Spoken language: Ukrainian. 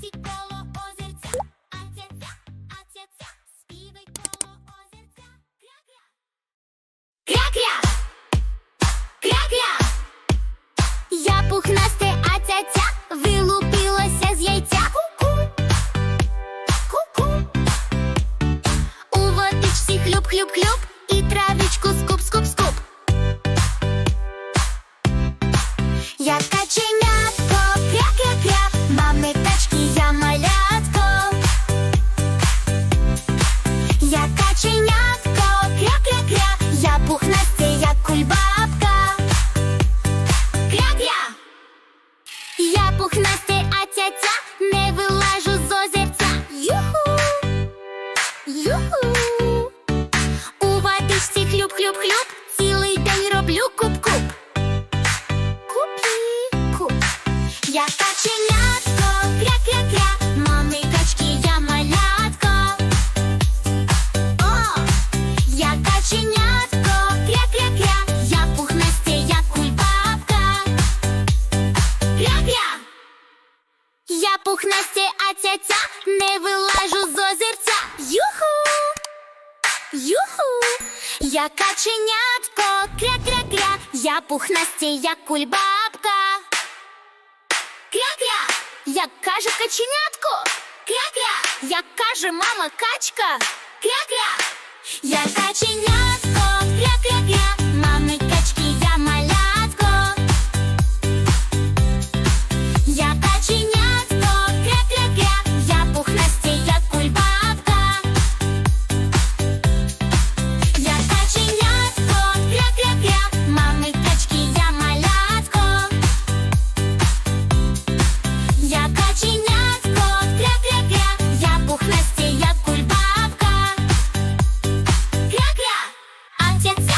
Mexico. Я пухнасті, а тятя не вилажу з озерця. Юху, юху, я каченятко, кря-кря-кря, я пухнасті, як кульбабка. Кря-кря, я каже каченятко, кря-кря, я каже мама качка, кря-кря, я каченя. Молодец!